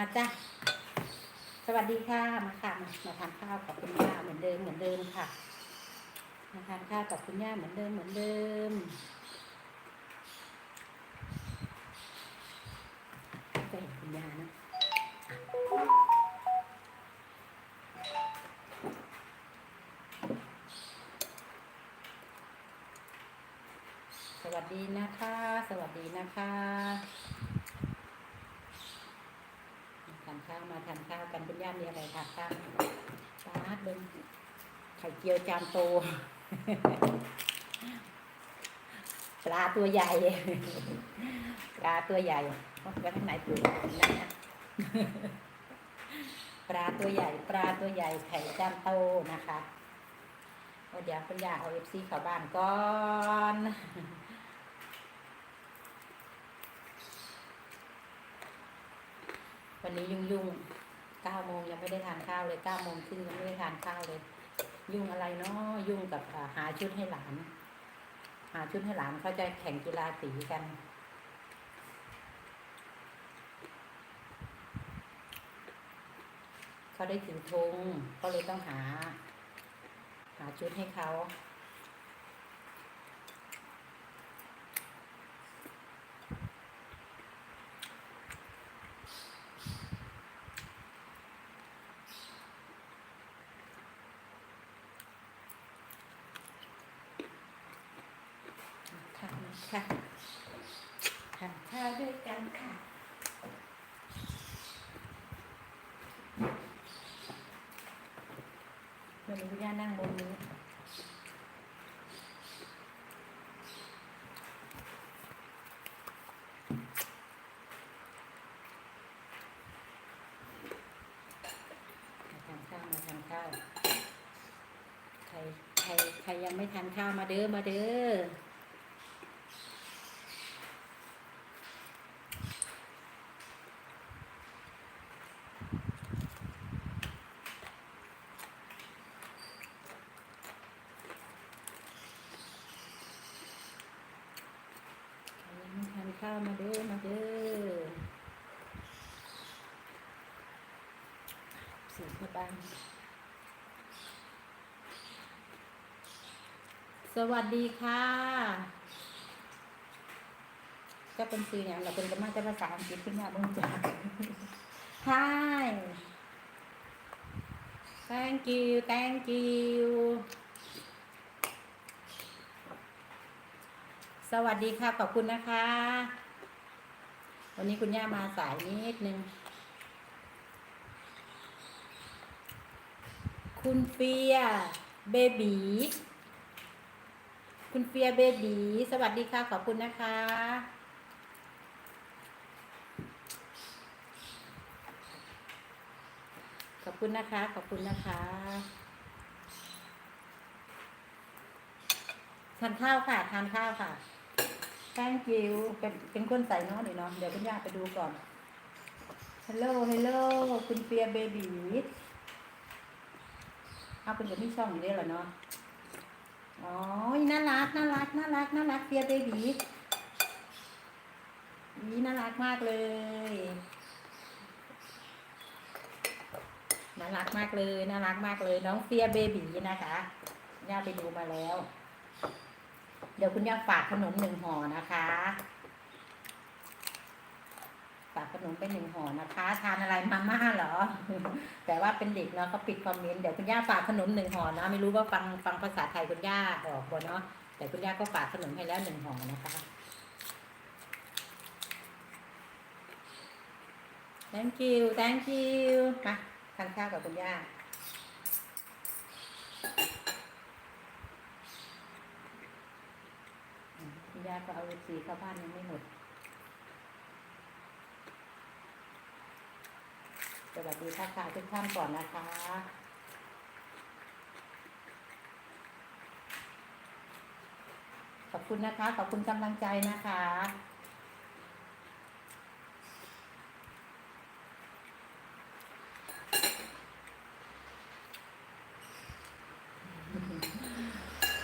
มาจ้ะสวัสดีค่ะมาค่ะมามาทานข้าวกับคุณย่าเหมือนเดิมเหมือนเดิมค่ะมาทานข้าวกับคุณย่าเหมือนเดิมเหมือนเดิม ไข่เจียวจานโต ปลาตัวใหญ่ ปลาตัวใหญ่ไว้ข้างในตัวนั่นนะปลาตัวใหญ่ ปลาตัวใหญ่ไข่จานโตนะคะเดี๋ยวคุณย่าเอาเอฟซีเข้าบ้านก่อนวันนี้ยุ่งยุ่งเก้าโมงยังไม่ได้ทานข้าวเลยเก้าโมงครึ่งยังไม่ได้ทานข้าวเลย ยุ่งอะไรเนาะยุ่งกับหาชุดให้หลาน หาชุดให้หลานเขาจะแข่งกีฬาสีกันเขาได้ถึงทงก็เลยต้องหา หาชุดให้เขา ค่ะค่ะทานข้าวด้วยกันค่ะวันนี้คุณย่านั่งบนนี้ทานข้าวมาทานข้าวใครใครใครยังไม่ทานข้าวมาเด้อมาเด้อ ใครยังไม่ทาน ข้าวมาเด้อมาเด้อสีมาบังสวัสดีค่ะก็เป็นสื่ออย่างเราเป็นกรรมาจะภาษาอังกฤษขึ้นมาบ้างจ้ะ Hi thank you thank you สวัสดีค่ะ ขอบคุณนะคะ วันนี้คุณย่ามาสายนิดนึง คุณเฟียเบบีคุณเฟียเบบีสวัสดีค่ะ ขอบคุณนะคะ ขอบคุณนะคะ ขอบคุณนะคะทานข้าวค่ะทานข้าวค่ะ thank you เป็นเป็นคนใส่เนาะหน่อยเนาะเดี๋ยวคุณย่าไปดูก่อน hello hello คุณเปียเบบีเอาเป็นเดี๋ยวมีช่องอยู่ด้วยเหรอเนาะอ๋อน่ารักน่ารักน่ารักน่ารักเปียเบบีนี่น่ารักมากเลยน่ารักมากเลยน่ารักมากเลย น้องเฟียเบบีนะคะย่าไปดูมาแล้ว เดี๋ยวคุณย่าฝากขนมหนึ่งห่อนะคะ ฝากขนมไปหนึ่งห่อนะคะ ทานอะไรมาม่าเหรอ แต่ว่าเป็นเด็กเนาะเขาปิดคอมเมนต์เดี๋ยวคุณย่าฝากขนมหนึ่งห่อนะไม่รู้ว่าฟังฟังภาษาไทยคุณย่าออกบ่เนาะแต่คุณย่าก็ฝากขนมให้แล้วหนึ่งห่อนะคะ thank you thank you มาทานข้าวกับคุณย่า อืมคุณย่าก็เอาสีเข้าบ้านยังไม่หมด สวัสดีทักทายทุกท่านก่อนนะคะขอบคุณนะคะ ขอบคุณกำลังใจนะคะ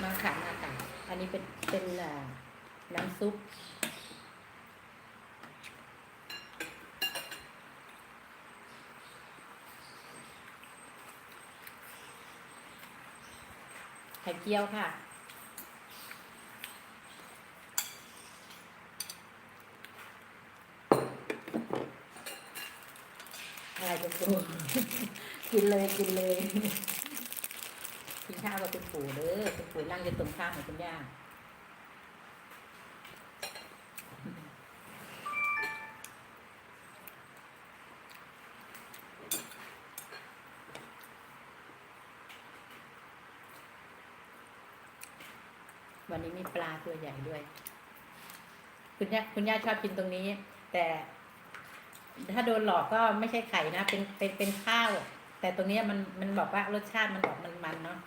มาค่ะมาค่ะอันนี้เป็นเป็นอ่า น้ำซุป ไข่เจียวค่ะ อะไรจะปูกินเลยกินเลยกินข้าวกับเป็นปูเลยเป็นปู่นั่งจะตรงข้ามของคุณย่า ปลาตัวใหญ่ด้วย คุณย่าคุณย่าชอบกินตรงนี้ แต่ ถ้าโดนหลอกก็ไม่ใช่ไข่นะ เป็นเป็นเป็นข้าว แต่ตรงนี้มันมันบอกว่ารสชาติมันบอกมันมันเนาะ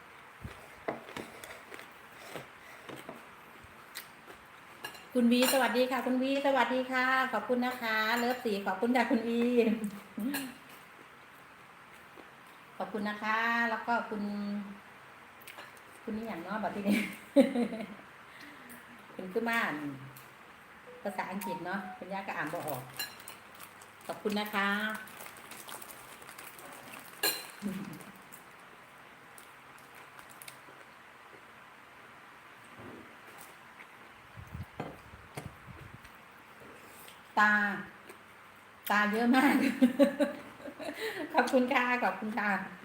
คุณวีสวัสดีค่ะ คุณวีสวัสดีค่ะ ขอบคุณนะคะ เลิฟสีขอบคุณค่ะคุณวีขอบคุณนะคะ แล้วก็คุณ คุณนี่อย่างเนาะแบบที่นี่ เป็นคือม่านภาษาอังกฤษเนาะคุณย่าก็อ่านบ่ออก ขอบคุณนะคะ ตา ตาเยอะมาก ขอบคุณค่ะ ขอบคุณค่ะ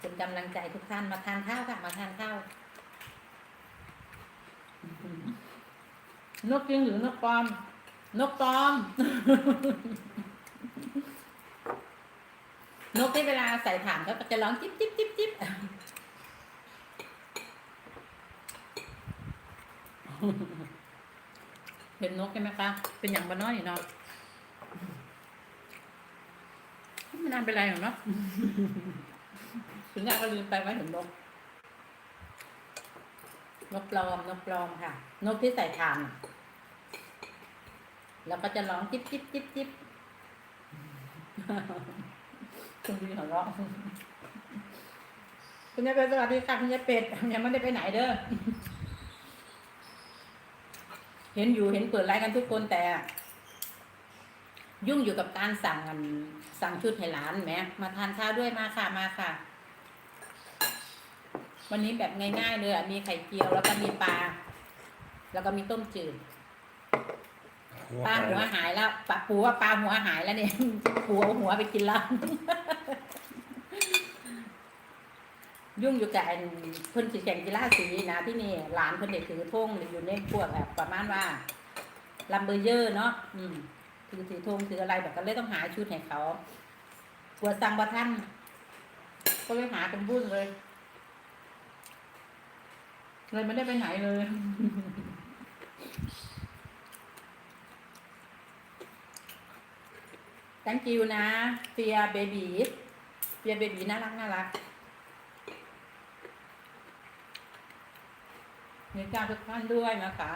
ขอบคุณกำลังใจทุกท่านมาทานข้าวค่ะ มาทานข้าวนกจริงหรือนกปลอม นกปลอม นกที่เวลาใส่ถ่านเขาก็จะร้องจิ๊บจิ๊บจิ๊บจิ๊บเห็นนกใช่ไหมคะ เป็นอย่างบ้านน้อยนี่เนาะไม่นานเป็นไรหรอกเนาะ ถึงงานก็ลืมไปว่าเห็นนก นกปลอม นกปลอมค่ะ นกที่ใส่ถ่านแล้วก็จะร้องจิ๊บจิ๊บจิ๊บจิ๊บคุณดีของร้องคุณยายเป็ดสวัสดีค่ะคุณยายเป็ดยังไม่ได้ไปไหนเด้อ เห็นอยู่เห็นเปิดไลฟ์กันทุกคนแต่ ยุ่งอยู่กับการสั่งอันสั่งชุดให้หลานแหมมาทานข้าวด้วยมาค่ะมาค่ะ วันนี้แบบง่ายๆเลยอะมีไข่เจียวแล้วก็มีปลา แล้วก็มีต้มจืดปลาหัวหายแล้วปลาปูว่าปลาหัวหายแล้วเนี่ยปูเอาหัวไปกินแล้วยุ่งอยู่กับอันเพิ่นสิแข่งกีฬาสีนะที่นี่หลานเพิ่นเด็กถือธงหรืออยู่ในพวกแบบประมาณว่าลัมเบอร์เยอร์เนาะอืมถือถือธงถืออะไรแบบก็เลยต้องหาชุดให้เขากลัวสั่งบ่ท่านก็เลยหาเป็นบุ้นเลย เลยไม่ได้ไปไหนเลย thank you นะเฟียเบบีเฟียเบบีน่ารักน่ารักมีการทุกท่านด้วยนะคะ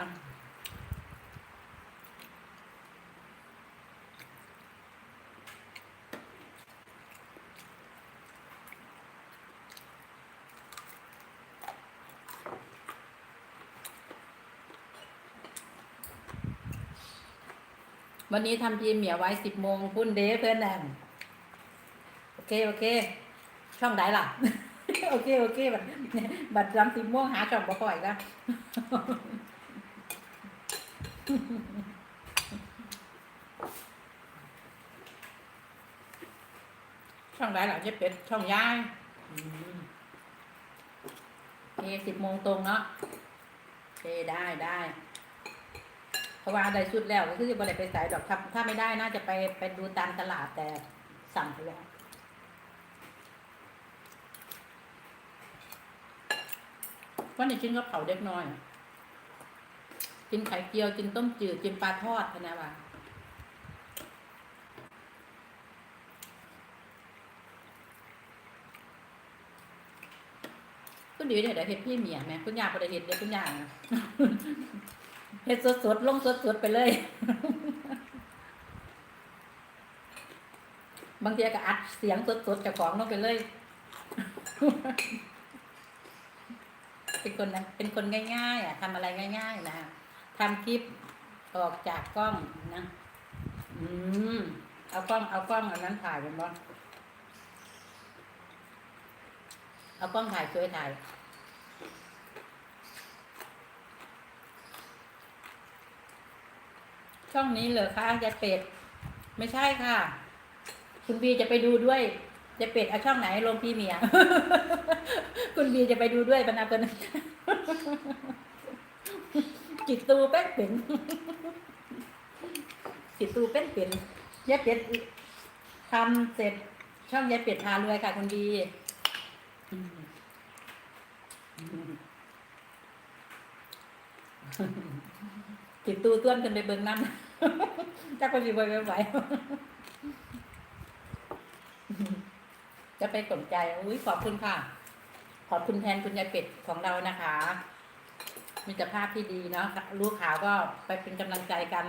วันนี้ทำทีมเหมียไว้สิบโมงพุ่นเดย์เพื่อนแนมโอเคโอเค ช่องไหนล่ะ โอเคโอเคบัดบัดจำสิบโมงหาช่องบ่ค่อยแล้วช่องไหนล่ะเจ๊เป็ดช่องย้ายโอเคสิบโมงตรงเนาะโอเคได้ได้ เพราะว่าได้ชุดแล้วก็คือบ่ได้ไปใส่ดอกถ้าถ้าไม่ได้น่าจะไปไปดูตามตลาดแต่สั่งไปแล้ววันนี้กินกับเผาเด็กน้อย กินไข่เจียว กินต้มจืด กินปลาทอดนะว่าก็ดีเดี๋ยวเดี๋ยวเฮ็ดพี่เมียแม่คุณยาบ่ได้เฮ็ดเดี๋ยวคุณยา เฮ็ดสดๆลงสดๆไปเลย บางทีก็อัดเสียงสดๆจากของลงไปเลย เป็นคนนะเป็นคนง่ายๆอะทำอะไรง่าย ๆ นะทำคลิปออกจากกล้องนะ อืม เอากล้อง เอากล้องอันนั้นถ่ายเป็นบ่เอากล้องถ่ายช่วยถ่าย ช่องนี้เหรอคะยายเป็ด ไม่ใช่ค่ะ คุณบีจะไปดูด้วยยายเป็ดเอาช่องไหนลงพี่เมีย คุณบีจะไปดูด้วยปะนะเปินจิตตูแป้นเป็นจิตตูเป็นเป็นยายเป็ดทำเสร็จช่องยายเป็ดพารวยค่ะ คุณบีจิตตูต้วนกันไปเบิ่งน้ำ จักคนสิบไหวไหวจะไปสนใจอุ้ยขอบคุณค่ะ ขอบคุณแทนคุณยายเป็ดของเรานะคะ มีแต่ภาพที่ดีเนาะลูกขาวก็ไปเป็นกำลังใจกัน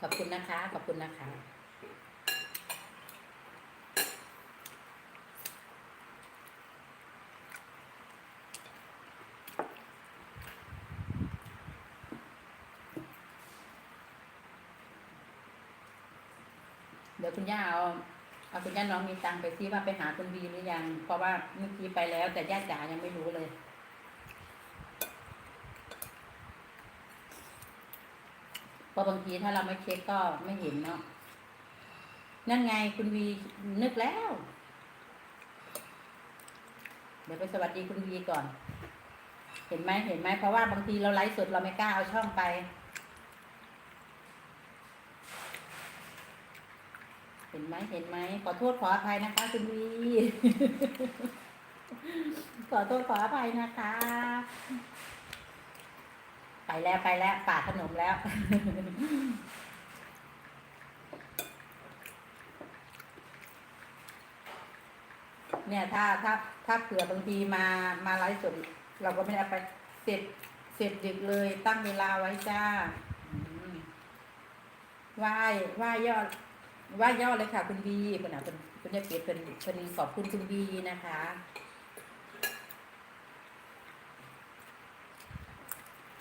ขอบคุณนะคะ ขอบคุณนะคะ ย่าเอาเอาคุณย่าน้องมีตังไปซิว่าไปหาคุณบีหรือยัง เพราะว่าเมื่อกี้ไปแล้ว แต่ย่าจ๋ายังไม่รู้เลยเพราะบางทีถ้าเราไม่เช็คก็ไม่เห็นเนาะนั่นไงคุณวีนึกแล้ว เดี๋ยวไปสวัสดีคุณวีก่อน เห็นไหมเห็นไหมเพราะว่าบางทีเราไลฟ์สดเราไม่กล้าเอาช่องไป ห็นไหมเห็นไหมขอโทษขออภัยนะคะ คุณวีขอโทษขออภัยนะคะ ไปแล้วไปแล้วปาขนมแล้วเนี่ยถ้าถ้าถ้าเผื่อบางทีมามาไลฟ์สดเราก็ไม่ได้เอาไปเสร็จเสร็จดึกเลยตั้งเวลาไว้จ้าไหว้ไหว้ยอด ไหว้ยอดเลยค่ะคุณบีคุณอะคุณคุณจะเปียกเป็นเป็นขอบคุณคุณบีนะคะ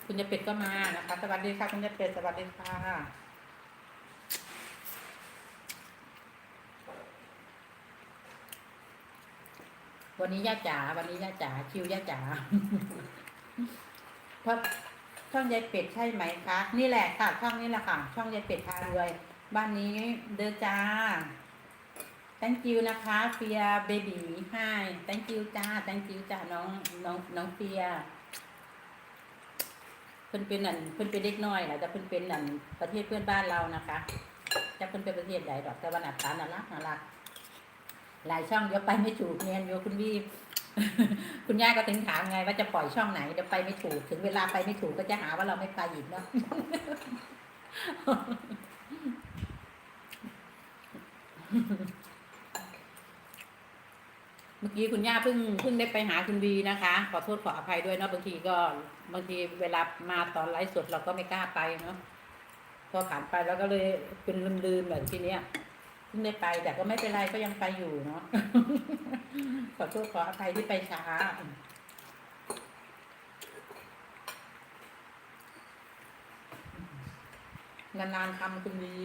คุณจะเป็ดก็มานะคะ สวัสดีค่ะ คุณจะเป็ดสวัสดีค่ะวันนี้ย่าจ๋า วันนี้ย่าจ๋า คิวย่าจ๋าเพราะช่องยายเป็ดใช่ไหมคะ นี่แหละค่ะ ช่องนี้แหละค่ะ ช่องยายเป็ดพารวย บ้านนี้เดอจ้า thank you นะคะเฟียเบบีให้ thank you จ้า thank you จ้าน้องน้องน้องเฟียเพิ่นเป็นนั่นเพิ่นเป็นเด็กน้อยแหละแต่เพิ่นเป็นนั่นประเทศเพื่อนบ้านเรานะคะจะเพิ่นเป็นประเทศใดดอกแต่ว่าหน้าตาน่ารักน่ารักหลายช่องเดี๋ยวไปไม่ถูกเนียนโยคุณพี่คุณย่าก็ถึงถามไงว่าจะปล่อยช่องไหนเดี๋ยวไปไม่ถูก ถึงเวลาไปไม่ถูกก็จะหาว่าเราไม่ไปอีกเนาะ เมื่อกี้คุณย่าเพิ่งเพิ่งได้ไปหาคุณวีนะคะ ขอโทษขออภัยด้วยเนาะบางทีก็บางทีเวลามาตอนไลฟ์สดเราก็ไม่กล้าไปเนาะพอผ่านไปแล้วก็เลยเป็นลืมๆแบบทีเนี้ยเพิ่งได้ไป แต่ก็ไม่เป็นไรก็ยังไปอยู่เนาะขอโทษขออภัยที่ไปช้านานๆทำคุณดี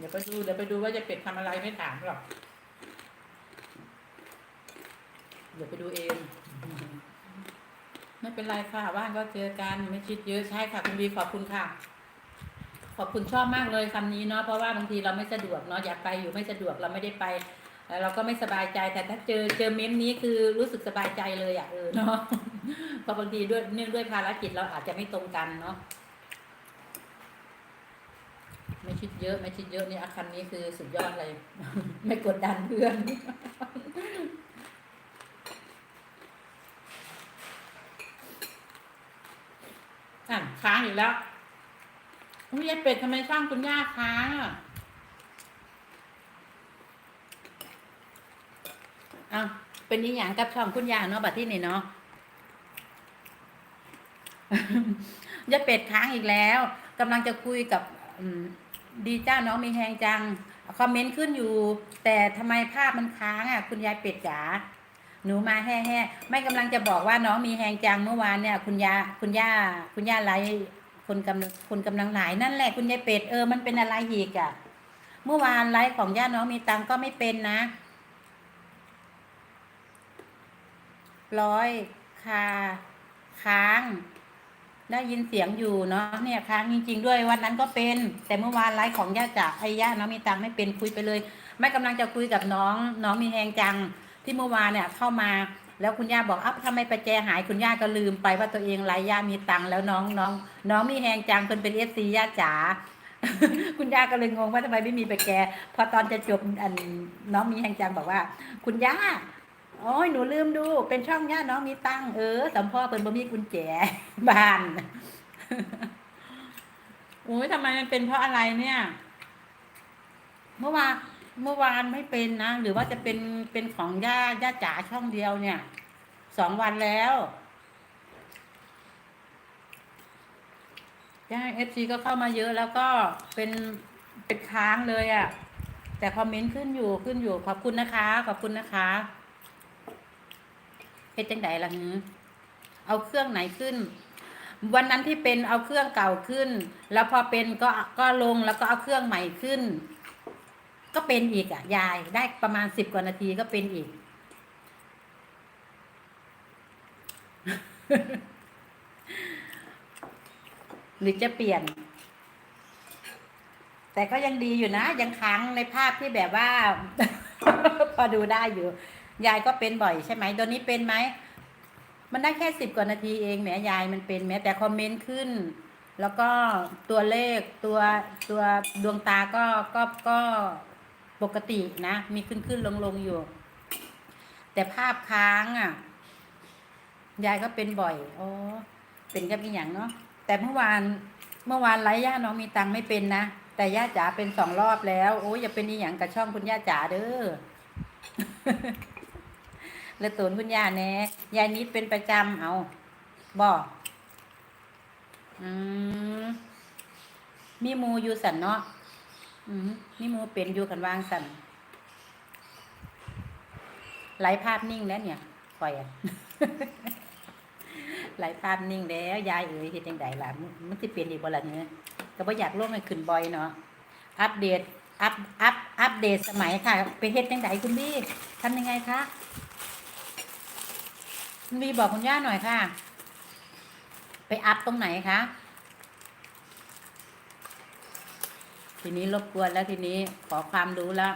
เดี๋ยวไปดูเดี๋ยวไปดูว่าจะเป็ดทำอะไรไม่ถามหรอก เดี๋ยวไปดูเอง ไม่เป็นไรค่ะว่างก็เจอกันไม่คิดเยอะใช่ค่ะคุณดีขอบคุณค่ะ ขอบคุณชอบมากเลยคำนี้เนาะเพราะว่าบางทีเราไม่สะดวกเนาะอยากไปอยู่ไม่สะดวกเราไม่ได้ไปเราก็ไม่สบายใจแต่ถ้าเจอเจอเม้มนี้คือรู้สึกสบายใจเลยอะ่ะเออเนาะเพราะบางทีด้วยเนื่องด้วยภารกิจเราอาจจะไม่ตรงกันเนาะ ไม่คิดเยอะ ไม่คิดเยอะนี่อาคันนี้คือสุดยอดเลย ไม่กดดันเพื่อน อะค้างอีกแล้วคุณยายเป็ดทำไมช่างคุณย่าค้างอะอ้าวเป็นอีหยังกับช่องคุณย่าเนาะบัดที่นี่เนาะยายเป็ดค้างอีกแล้วกำลังจะคุยกับอืม ดีจ้าน้องมีแหงจัง คอมเมนต์ขึ้นอยู่ แต่ทำไมภาพมันค้างอะ คุณยายเป็ดจ๋าหนูมาแห่แห่ไม่กำลังจะบอกว่าน้องมีแหงจังเมื่อวานเนี่ย คุณยาคุณย่า คุณย่าไลฟ์คนกำคนกำลังหลายนั่นแหละคุณยายเป็ดเออมันเป็นอะไรอีกอะ เมื่อวานไลฟ์ของญาติน้องมีตังก็ไม่เป็นนะ ร้อยคาค้าง ได้ยินเสียงอยู่เนาะเนี่ยค้างจริง ๆ ด้วยวันนั้นก็เป็น แต่เมื่อวานไลฟ์ของญาจากไอ้ญาติน้องมีตังไม่เป็นคุยไปเลย ไม่กำลังจะคุยกับน้องน้องมีแหงจังที่เมื่อวานเนี่ยเข้ามาแล้วคุณย่าบอกอ้าวทำไมประแจหายคุณย่าก็ลืมไปว่าตัวเองไรย่ามีตังแล้วน้องน้อง น้องมีแหงจังเพิ่นเป็นเอฟซีย่าจ๋าคุณย่าก็เลยงงว่าทำไมไม่มีประแจพอตอนจะจบอันน้องมีแหงจังบอกว่า คุณย่า โอ้ยหนูลืมดู เป็นช่องย่าน้องมีตังเออสัมพ่อเพิ่นบ่มีกุญแจบ้านโอ้ยทำไมมันเป็นเพราะอะไรเนี่ย เมื่อวานเมื่อวานไม่เป็นนะหรือว่าจะเป็นเป็นของย่าย่าจ๋าช่องเดียวเนี่ยสองวันแล้วย่าเอฟซีก็เข้ามาเยอะแล้วก็เป็นเป็นค้างเลยอะ่ะ แต่คอมเมนต์ขึ้นอยู่ขึ้นอยู่ขอบคุณนะคะ ขอบคุณนะคะ เฮ็ดจังไดล่ะหือเอาเครื่องไหนขึ้น วันนั้นที่เป็นเอาเครื่องเก่าขึ้น แล้วพอเป็นก็ก็ลงแล้วก็เอาเครื่องใหม่ขึ้น ก็เป็นอีกอะ ยายได้ประมาณสิบกว่านาทีก็เป็นอีก หรือจะเปลี่ยน แต่ก็ยังดีอยู่นะ ยังค้างในภาพที่แบบว่า พอดูได้อยู่ ยายก็เป็นบ่อยใช่ไหมตัวนี้เป็นไหม มันได้แค่สิบกว่านาทีเองแหมยายมันเป็นแม้แต่คอมเมนต์ขึ้น แล้วก็ตัวเลขตัวตัวดวงตาก็ก็ก็ปกตินะ มีขึ้นขึ้นลงลงอยู่ แต่ภาพค้างอะ ยายก็เป็นบ่อยอ๋อเป็นกับอีหยังเนาะแต่เมื่อวานเมื่อวานไลฟ์ย่าน้องมีตังไม่เป็นนะแต่ย่าจ๋าเป็นสองรอบแล้ว โอ้ยอย่าเป็นอีหยังกับช่องคุณย่าจ๋าเด้อ แล้วตูนคุณย่าแน่ยายนิดเป็นประจำเอาบอกอืมมีมูอยู่สันเนาะอืมมีมูเป็นอยู่กันวางสันไหลภาพนิ่งแล้วเนี่ยคอยอะไหลภาพนิ่งแล้วยายเอ๋ยเฮ็ดจังไดล่ะมันมันสิเป็นอีกบ่ละเนี่ยก็บ่อยากลงให้ขึ้นบ่อยเนาะอัปเดตอัปอัปอัปเดตสมัยค่ะ ไปเฮ็ดจังไดคุณพี่ทำยังไงคะ บีบอกคุณย่าหน่อยค่ะ ไปอัพตรงไหนคะ ทีนี้รบกวนแล้วทีนี้ขอความรู้แล้ว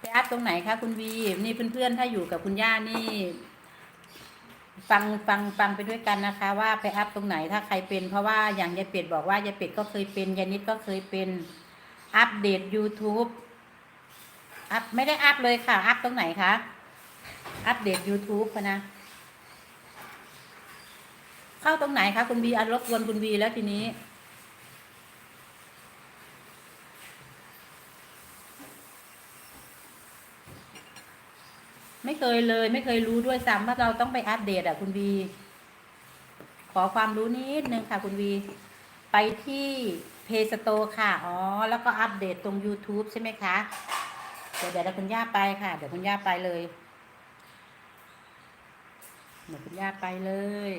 ไปอัพตรงไหนคะคุณวีนี่เพื่อนๆ ถ้าอยู่กับคุณย่านี่ ฟังฟังฟังไปด้วยกันนะคะ ว่าไปอัพตรงไหนถ้าใครเป็น เพราะว่าอย่างยายเป็ดบอกว่ายายเป็ดก็เคยเป็นยายนิดก็เคยเป็นอัปเดต YouTube อัพไม่ได้อัพเลยค่ะ อัพตรงไหนคะ อัปเดต YouTube พนะ เข้าตรงไหนคะ คุณบีอันรบกวนคุณบีแล้วทีนี้ ไม่เคยเลย ไม่เคยรู้ด้วยซ้ำว่าเราต้องไปอัปเดตอะ คุณบี ขอความรู้นิดนึงค่ะ คุณบี ไปที่เพจสโตค่ะ อ๋อ แล้วก็อัปเดตตรง YouTube ใช่ไหมคะ เดี๋ยวเดี๋ยวคุณย่าไปค่ะ เดี๋ยวคุณย่าไปเลย เดี๋ยวคุณย่าไปเลย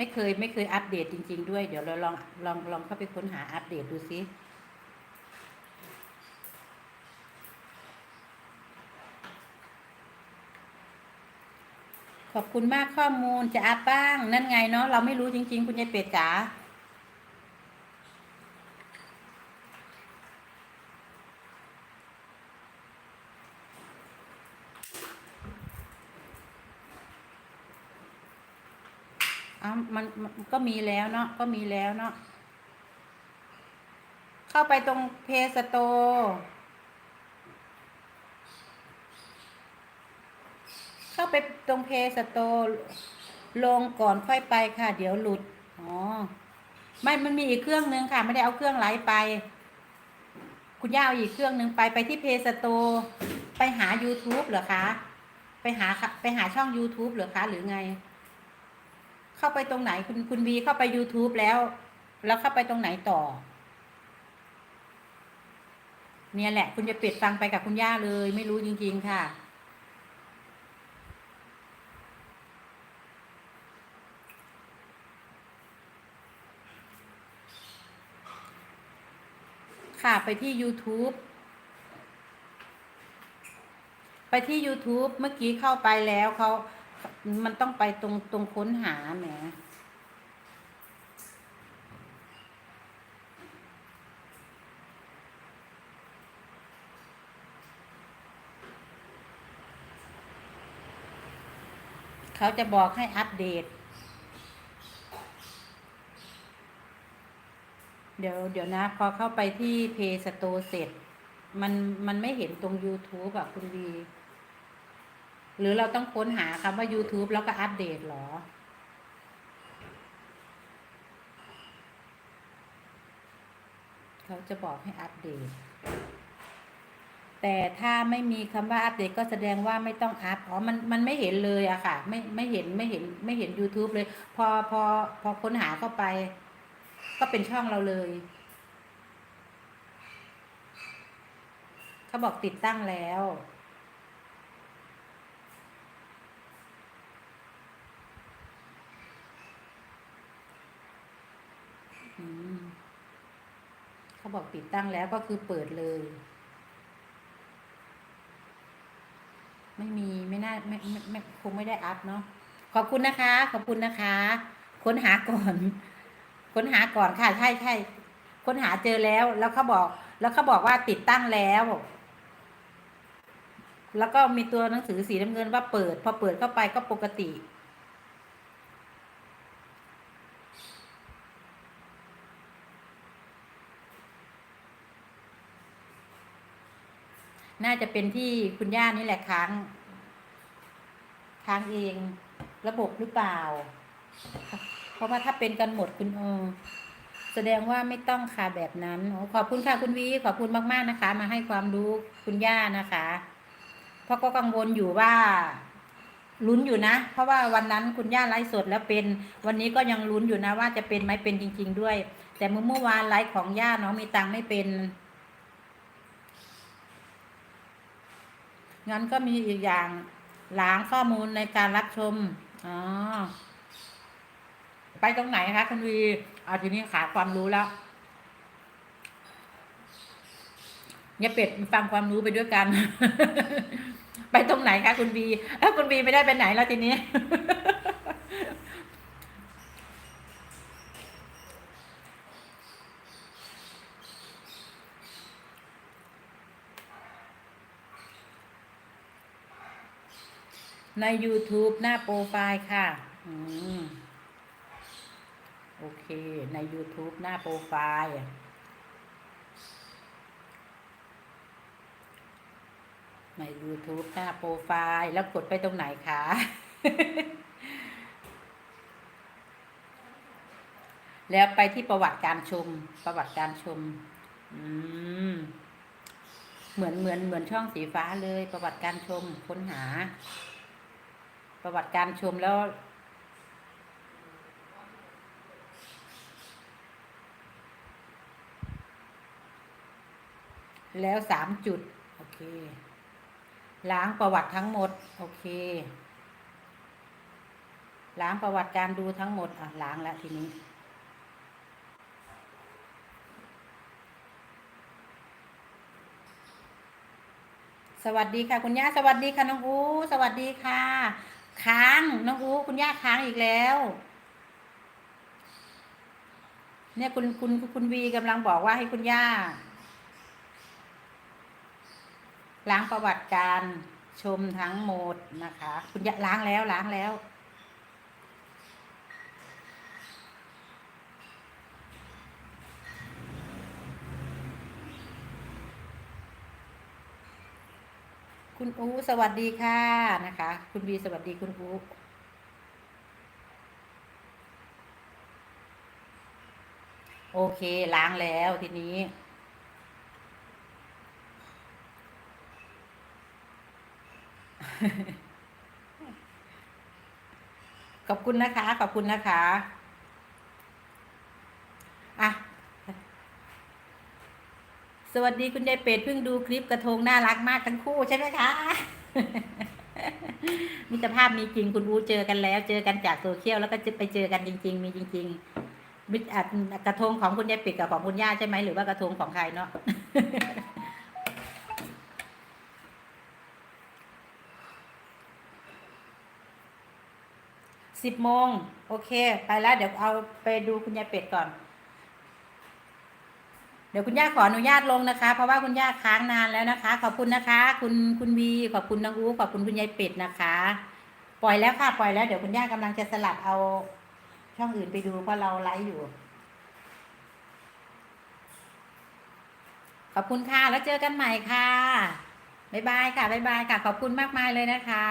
ไม่เคยไม่เคยอัปเดตจริง ๆ ด้วย เดี๋ยวเราลองลองลองเข้าไปค้นหาอัปเดตดูซิ ขอบคุณมากข้อมูลจะอัพบ้าง นั่นไงเนาะเราไม่รู้จริง ๆ คุณยายเป็ดจ๋าอ้ามันมันก็มีแล้วเนาะก็มีแล้วเนาะเข้าไปตรงเพสโต เข้า ไปตรงเพสโตลงก่อนค่อยไปค่ะ เดี๋ยวหลุด อ๋อ ไม่ มันมีอีกเครื่องนึงค่ะ ไม่ได้เอาเครื่องไหลไป คุณย่าเอาอีกเครื่องนึงไปไปที่เพสโตไปหา YouTube เหรอคะ ไปหาไปหาช่อง YouTube เหรอคะ หรือไง เข้าไปตรงไหนคุณคุณวีเข้าไป YouTube แล้ว แล้วเข้าไปตรงไหนต่อ เนี่ยแหละ คุณจะปิดฟังไปกับคุณย่าเลย ไม่รู้จริง ๆ ค่ะ ค่ะไปที่ YouTube ไปที่ YouTube เมื่อกี้เข้าไปแล้วเขามันต้องไปตรงตรงค้นหาแหมเขาจะบอกให้อัปเดต เดี๋ยวเดี๋ยวนะ พอเข้าไปที่ Play Store เสร็จ มันมันไม่เห็นตรง YouTube อะคุณวีหรือเราต้องค้นหาคำว่า YouTube แล้วก็อัปเดตเหรอ เขาจะบอกให้อัปเดต แต่ถ้าไม่มีคำว่าอัปเดตก็แสดงว่าไม่ต้องอัพ อ๋อ มันมันไม่เห็นเลยอะค่ะ ไม่ไม่เห็นไม่เห็นไม่เห็น YouTube เลย พอพอพอค้นหาเข้าไป ก็เป็นช่องเราเลย เขาบอกติดตั้งแล้ว เขาบอกติดตั้งแล้วก็คือเปิดเลย ไม่มีไม่น่าไม่ไม่คงไม่ได้อัพเนาะขอบคุณนะคะ ขอบคุณนะคะ ค้นหาก่อน ค้นหาก่อนค่ะใช่ใช่ค้นหาเจอแล้ว แล้วเขาบอก แล้วเขาบอกว่าติดตั้งแล้ว แล้วก็มีตัวหนังสือสีน้ำเงินว่าเปิด พอเปิดเข้าไปก็ปกติ น่าจะเป็นที่คุณย่านี่แหละค้างค้างเอง ระบบหรือเปล่า ราะว่าถ้าเป็นกันหมดคุณเออแสดงว่าไม่ต้องค่ะแบบนั้นโอ้ขอบคุณค่ะคุณวีขอบคุณมากๆนะคะ มาให้ความรู้คุณย่านะคะ เพราะก็กังวลอยู่ว่าลุ้นอยู่นะ เพราะว่าวันนั้นคุณย่าไลฟ์สดแล้วเป็น วันนี้ก็ยังลุ้นอยู่นะว่าจะเป็นไหมเป็นจริง ๆ ด้วย แต่เมื่อเมื่อวานไลฟ์ของย่าน้องมีตังไม่เป็นงั้นก็มีอีกอย่างล้างข้อมูลในการรับชม อ๋อ ไปตรงไหนคะคุณวีเอาทีนี้ขาความรู้แล้วเนี่ยเป็ดฟังความรู้ไปด้วยกัน ไปตรงไหนคะคุณวีเอ้าคุณวีไม่ได้ไปไหนแล้วทีนี้ ใน YouTube หน้าโปรไฟล์ค่ะ อืม โอเค ใน YouTube หน้าโปรไฟล์ใน YouTube หน้าโปรไฟล์แล้วกดไปตรงไหนคะแล้วไปที่ประวัติการชม ประวัติการชม อืม เหมือนเหมือนเหมือนช่องสีฟ้าเลย ประวัติการชมค้นหา ประวัติการชมแล้ว แล้วสามจุด โอเค ล้างประวัติทั้งหมด โอเค ล้างประวัติการดูทั้งหมด อะ ล้างแล้วทีนี้ สวัสดีค่ะ คุณย่า สวัสดีค่ะน้องอูสวัสดีค่ะ ค้างน้องอูคุณย่าค้างอีกแล้วเนี่ยคุณคุณคุณวีกำลังบอกว่าให้คุณย่า ล้างประวัติการชมทั้งหมดนะคะ คุณย่าล้างแล้วล้างแล้ว คุณอูสวัสดีค่ะนะคะ คุณวีสวัสดีคุณอูโอเคล้างแล้วทีนี้ ขอบคุณนะคะ ขอบคุณนะคะอะสวัสดีคุณยายเป็ดเพิ่งดูคลิปกระทงน่ารักมากทั้งคู่ใช่ไหมคะมิตรภาพมีจริงคุณอูเจอกันแล้ว เจอกันจากโซเชียลแล้วก็จะไปเจอกันจริง ๆ มีจริง ๆมิตรกระทงของคุณยายเป็ดกับของคุณย่าใช่ไหมหรือว่ากระทงของใครเนาะ สิบโมงโอเค ไปแล้วเดี๋ยวเอาไปดูคุณยายเป็ดก่อน เดี๋ยวคุณย่าขออนุญาตลงนะคะ เพราะว่าคุณย่าค้างนานแล้วนะคะ ขอบคุณนะคะ คุณคุณวีขอบคุณน้องอูขอบคุณคุณยายเป็ดนะคะ ปล่อยแล้วค่ะปล่อยแล้วเดี๋ยวคุณย่ากำลังจะสลับเอาช่องอื่นไปดูเพราะเราไลฟ์อยู่ ขอบคุณค่ะแล้วเจอกันใหม่ค่ะบ๊ายบายค่ะบ๊ายบายค่ะขอบคุณมากมายเลยนะคะ